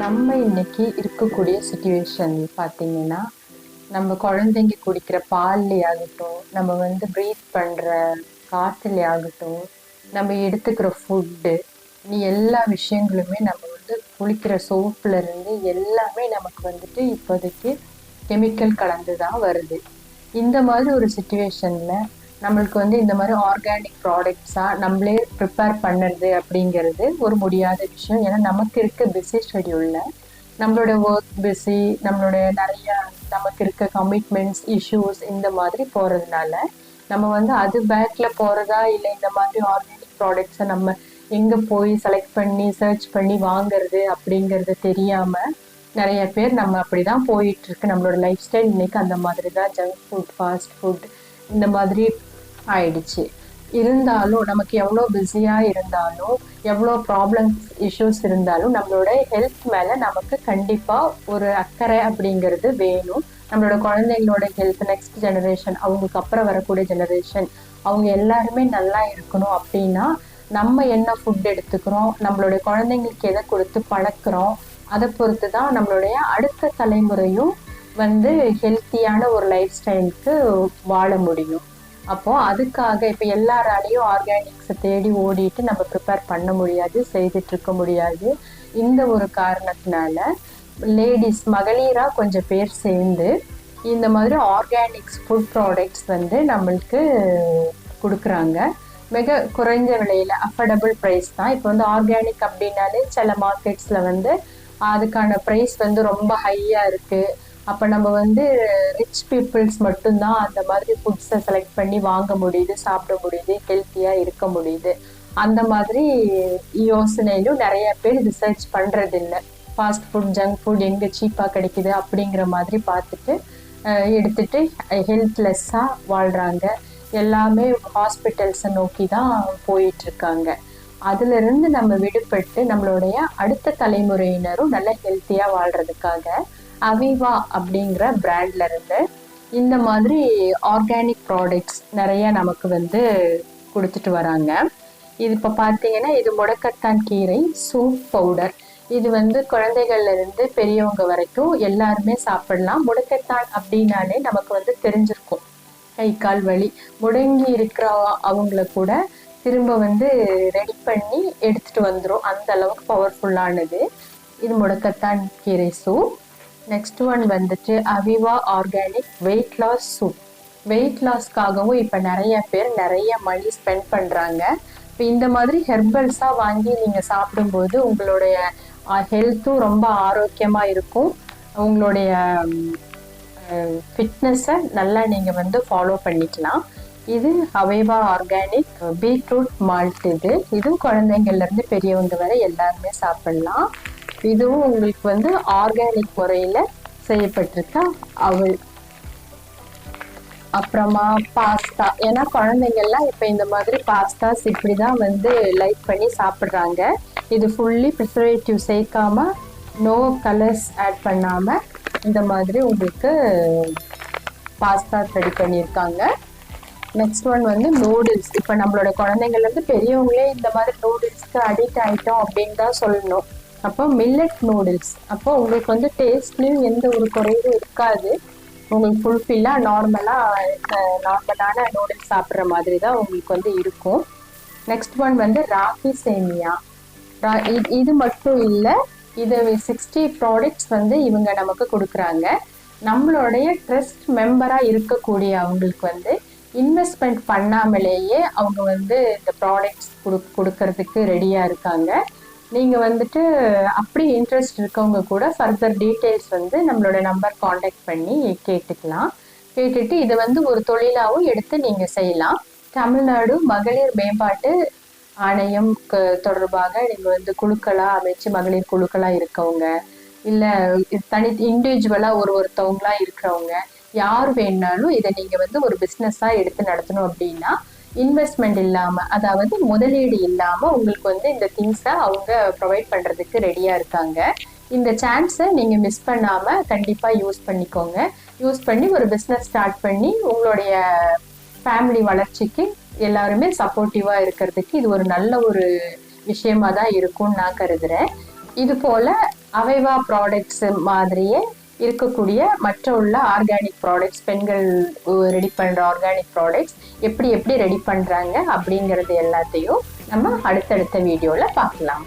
நம்ம இன்னைக்கு இருக்கக்கூடிய சுச்சுவேஷன் பார்த்தீங்கன்னா நம்ம குழந்தைங்க குடிக்கிற பால்லே ஆகட்டும் நம்ம வந்து ப்ரீத் பண்ணுற காற்றுலே ஆகட்டும் நம்ம எடுத்துக்கிற ஃபுட்டு நீ எல்லா விஷயங்களுமே நம்ம வந்து குளிக்கிற சோப்புல இருந்து எல்லாமே நமக்கு வந்துட்டு இப்போதைக்கு கெமிக்கல் கலந்து தான் வருது. இந்த மாதிரி ஒரு சுச்சுவேஷனில் நம்மளுக்கு வந்து இந்த மாதிரி ஆர்கானிக் ப்ராடக்ட்ஸாக நம்மளே ப்ரிப்பேர் பண்ணுறது அப்படிங்கிறது ஒரு முடியாத விஷயம். ஏன்னா நமக்கு இருக்க பிஸி ஷெடியூலில் நம்மளோட ஒர்க் பிஸி நம்மளோட நிறைய நமக்கு இருக்க கமிட்மெண்ட்ஸ் இஷ்யூஸ் இந்த மாதிரி போகிறதுனால நம்ம வந்து அது பேக்கில் போகிறதா இல்லை இந்த மாதிரி ஆர்கானிக் ப்ராடக்ட்ஸை நம்ம எங்கே போய் செலக்ட் பண்ணி சர்ச் பண்ணி வாங்குறது அப்படிங்கிறது தெரியாமல் நிறைய பேர் நம்ம அப்படி தான் போயிட்டுருக்கு நம்மளோட லைஃப் ஸ்டைல் இன்னைக்கு அந்த மாதிரி தான் ஜங்க் ஃபுட் ஃபாஸ்ட் ஃபுட் இந்த மாதிரி ஆயிடுச்சு. இருந்தாலும் நமக்கு எவ்வளோ பிஸியாக இருந்தாலும் எவ்வளோ ப்ராப்ளம்ஸ் இஷ்யூஸ் இருந்தாலும் நம்மளோட ஹெல்த் மேலே நமக்கு கண்டிப்பாக ஒரு அக்கறை அப்படிங்கிறது வேணும். நம்மளோட குழந்தைங்களோட ஹெல்த் நெக்ஸ்ட் ஜெனரேஷன் அவங்களுக்கு அப்புறம் வரக்கூடிய ஜெனரேஷன் அவங்க எல்லாருமே நல்லா இருக்கணும் அப்படின்னா நம்ம என்ன ஃபுட் எடுத்துக்கிறோம் நம்மளுடைய குழந்தைங்களுக்கு எதை கொடுத்து பழக்கிறோம் அதை பொறுத்து தான் நம்மளுடைய அடுத்த தலைமுறையும் வந்து ஹெல்த்தியான ஒரு லைஃப் ஸ்டைலுக்கு வாழ முடியும். அப்போ அதுக்காக இப்போ எல்லாராலையும் ஆர்கானிக்ஸை தேடி ஓடிட்டு நம்ம ப்ரிப்பேர் பண்ண முடியாது செய்துட்டு இருக்க முடியாது. இந்த ஒரு காரணத்தினால லேடிஸ் மகளிராக கொஞ்சம் பேர் சேர்ந்து இந்த மாதிரி ஆர்கானிக்ஸ் ஃபுட் ப்ராடக்ட்ஸ் வந்து நம்மளுக்கு கொடுக்குறாங்க. மிக குறைஞ்ச விலையில் அஃபர்டபுள் ப்ரைஸ் தான். இப்போ வந்து ஆர்கானிக் அப்படின்னாலே சில மார்க்கெட்ஸில் வந்து அதுக்கான ப்ரைஸ் வந்து ரொம்ப ஹையாக இருக்குது அப்போ நம்ம வந்து ரிச் பீப்புள்ஸ் மட்டும்தான் அந்த மாதிரி ஃபுட்ஸை செலக்ட் பண்ணி வாங்க முடியுது சாப்பிட முடியுது ஹெல்த்தியாக இருக்க முடியுது. அந்த மாதிரி யோசனையிலும் நிறைய பேர் ரிசர்ச் பண்ணுறதில்ல ஃபாஸ்ட் ஃபுட் ஜங்க் ஃபுட் எங்கே சீப்பாக கிடைக்குது அப்படிங்கிற மாதிரி பார்த்துட்டு எடுத்துட்டு ஹெல்த்லெஸ்ஸாக வாழ்கிறாங்க எல்லாமே ஹாஸ்பிட்டல்ஸை நோக்கி தான் போயிட்டுருக்காங்க. அதிலிருந்து நம்ம விடுபட்டு நம்மளுடைய அடுத்த தலைமுறையினரும் நல்ல ஹெல்த்தியாக வாழ்கிறதுக்காக அவிவா அப்படிங்கிற பிராண்ட்ல இருந்து இந்த மாதிரி ஆர்கானிக் ப்ராடக்ட்ஸ் நிறைய நமக்கு வந்து கொடுத்துட்டு வராங்க. இது இப்போ பார்த்தீங்கன்னா இது முடக்கத்தான் கீரை சூப் பவுடர் இது வந்து குழந்தைகள்ல இருந்து பெரியவங்க வரைக்கும் எல்லாருமே சாப்பிடலாம். முடக்கத்தான் அப்படின்னாலே நமக்கு வந்து தெரிஞ்சிருக்கும். கை கால் வலி. முடங்கி இருக்கிற அவங்கள கூட திரும்ப வந்து ரெடி பண்ணி எடுத்துட்டு வந்துடும் அந்த அளவுக்கு பவர்ஃபுல்லானது இது முடக்கத்தான் கீரை சூப் நெக்ஸ்ட் ஒன் வந்துட்டு Aviva organic weight loss soup weight லாஸ்க்காகவும் இப்போ நிறைய பேர் நிறைய மணி ஸ்பெண்ட் பண்ணுறாங்க இப்போ இந்த மாதிரி ஹெர்பல்ஸாக வாங்கி நீங்கள் சாப்பிடும்போது உங்களுடைய ஹெல்த்தும் ரொம்ப ஆரோக்கியமாக இருக்கும். உங்களுடைய ஃபிட்னஸை நல்லா நீங்கள் வந்து ஃபாலோ பண்ணிக்கலாம். இது அவைவா ஆர்கானிக் பீட்ரூட் மால்ட் இது. இதுவும் குழந்தைங்கள்லேருந்து பெரியவங்க வரை எல்லாருமே சாப்பிட்லாம். இதுவும் உங்களுக்கு வந்து ஆர்கானிக் முறையில் செய்யப்பட்டிருக்கா? அவள் அப்புறமா பாஸ்தா ஏன்னா குழந்தைங்கள்லாம் இப்போ இந்த மாதிரி பாஸ்தாஸ் இப்படி தான் வந்து லைக் பண்ணி சாப்பிட்றாங்க. இது ஃபுல்லி ப்ரிசர்வேட்டிவ் சேர்க்காம நோ கலர்ஸ் ஆட் பண்ணாமல் இந்த மாதிரி உங்களுக்கு பாஸ்தா ரெடி பண்ணியிருக்காங்க. நெக்ஸ்ட் ஒன் வந்து நூடுல்ஸ் இப்போ நம்மளோட குழந்தைங்கள்லேருந்து பெரியவங்களே இந்த மாதிரி நூடுல்ஸ்க்கு அடிக்ட் ஆகிட்டோம் அப்படின்னு தான் சொல்லணும். அப்போ மில்லட் நூடுல்ஸ் அப்போ உங்களுக்கு வந்து டேஸ்ட்லேயும் எந்த ஒரு குறையும் இருக்காது. உங்களுக்கு ஃபுல்ஃபில்லாக நார்மலாக நார்மலான நூடுல்ஸ் சாப்பிட்ற மாதிரி தான் உங்களுக்கு வந்து இருக்கும். நெக்ஸ்ட் ஒன் வந்து ராகி சேமியா. இது மட்டும் இல்லை இது சிக்ஸ்டி ப்ராடக்ட்ஸ் வந்து இவங்க நமக்கு கொடுக்குறாங்க. நம்மளுடைய ட்ரஸ்ட் மெம்பராக இருக்கக்கூடிய அவங்களுக்கு வந்து இன்வெஸ்ட்மெண்ட் பண்ணாமலேயே அவங்க வந்து இந்த ப்ராடக்ட்ஸ் கொடு கொடுக்கறதுக்கு ரெடியாக இருக்காங்க. நீங்கள் வந்துட்டு அப்படி இன்ட்ரெஸ்ட் இருக்கவங்க கூட ஃபர்தர் டீட்டெயில்ஸ் வந்து நம்மளோட நம்பர் காண்டாக்ட் பண்ணி கேட்டுக்கலாம். கேட்டுட்டு இதை வந்து ஒரு தொழிலாகவும் எடுத்து நீங்கள் செய்யலாம். தமிழ்நாடு மகளிர் மேம்பாட்டு ஆணையம் தொடர்பாக நீங்கள் வந்து குழுக்களாக அமைச்சு மகளிர் குழுக்களாக இருக்கவங்க இல்லை தனி இண்டிவிஜுவலாக ஒரு ஒருத்தவங்களா இருக்கிறவங்க யார் வேணாலும் இதை நீங்கள் வந்து ஒரு பிஸ்னஸாக எடுத்து நடத்தணும் அப்படின்னா இன்வெஸ்ட்மெண்ட் இல்லாமல் அதாவது முதலீடு இல்லாமல் உங்களுக்கு வந்து இந்த திங்ஸை அவங்க ப்ரொவைட் பண்ணுறதுக்கு ரெடியாக இருக்காங்க. இந்த சான்ஸை நீங்கள் மிஸ் பண்ணாமல் கண்டிப்பாக யூஸ் பண்ணிக்கோங்க. யூஸ் பண்ணி ஒரு பிஸ்னஸ் ஸ்டார்ட் பண்ணி உங்களுடைய ஃபேமிலி வளர்ச்சிக்கு எல்லாருமே சப்போர்ட்டிவா இருக்கிறதுக்கு இது ஒரு நல்ல ஒரு விஷயமா தான் இருக்கும்னு நான் கருதுகிறேன் இது போல் அவைவா ப்ராடக்ட்ஸ் மாதிரியே இருக்கக்கூடிய மற்ற உள்ள ஆர்கானிக் ப்ராடக்ட்ஸ் பெண்கள் ரெடி பண்ணுற ஆர்கானிக் ப்ராடக்ட்ஸ் எப்படி எப்படி ரெடி பண்ணுறாங்க அப்படிங்கிறது எல்லாத்தையும் நம்ம அடுத்தடுத்த வீடியோவில் பார்க்கலாம்.